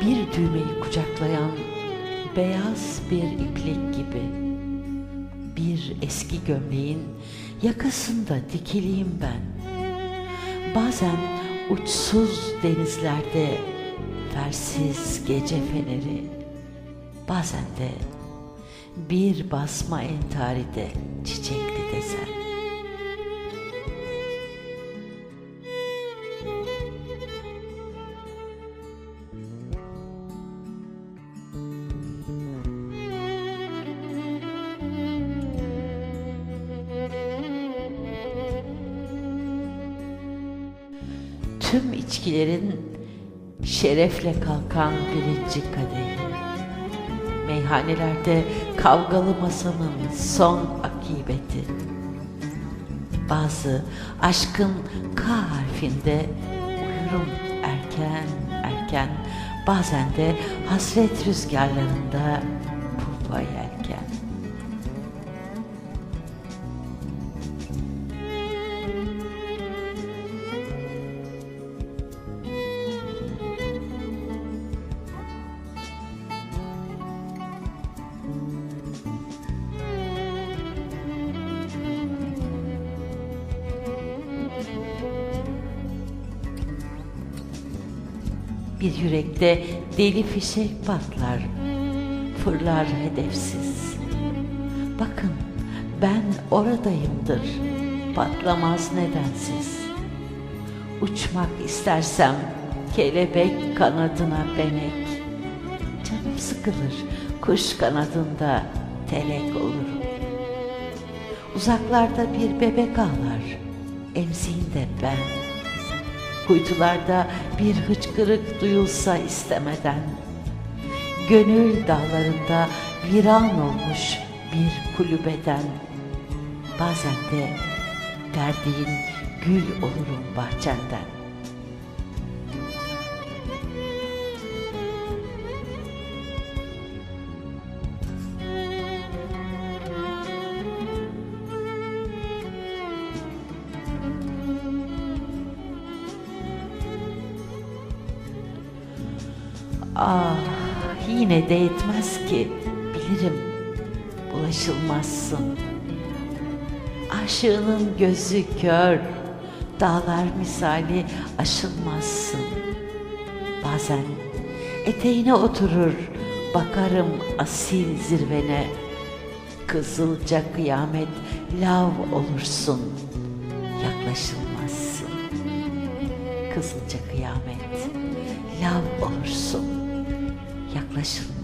bir düğmeyi kucaklayan beyaz bir iplik gibi. Bir eski gömleğin yakasında dikiliyim ben. Bazen uçsuz denizlerde fersiz gece feneri, bazen de bir basma entaride çiçekli desen. Tüm içkilerin şerefle kalkan birinci kadehi. Meyhanelerde kavgalı masanın son akibeti. Bazı aşkın K harfinde uyurum erken erken. Bazen de hasret rüzgarlarında pupa yelken. Bir yürekte deli fişek patlar, fırlar hedefsiz. Bakın ben oradayımdır, patlamaz nedensiz. Uçmak istersem kelebek kanadına benek. Canım sıkılır kuş kanadında telek olurum. Uzaklarda bir bebek ağlar, emziğinde ben. Kuytularda bir hıçkırık duyulsa istemeden. Gönül dağlarında viran olmuş bir kulübeden. Bazen de verdiğin gül olurum bahçenden. Ah yine de yetmez ki bilirim bulaşılmazsın. Aşığının gözü kör, dağlar misali aşılmazsın. Bazen eteğine oturur, bakarım asil zirvene. Kızılca kıyamet lav olursun, yaklaşılmazsın. Kızılca kıyamet lav olursun, понравилось.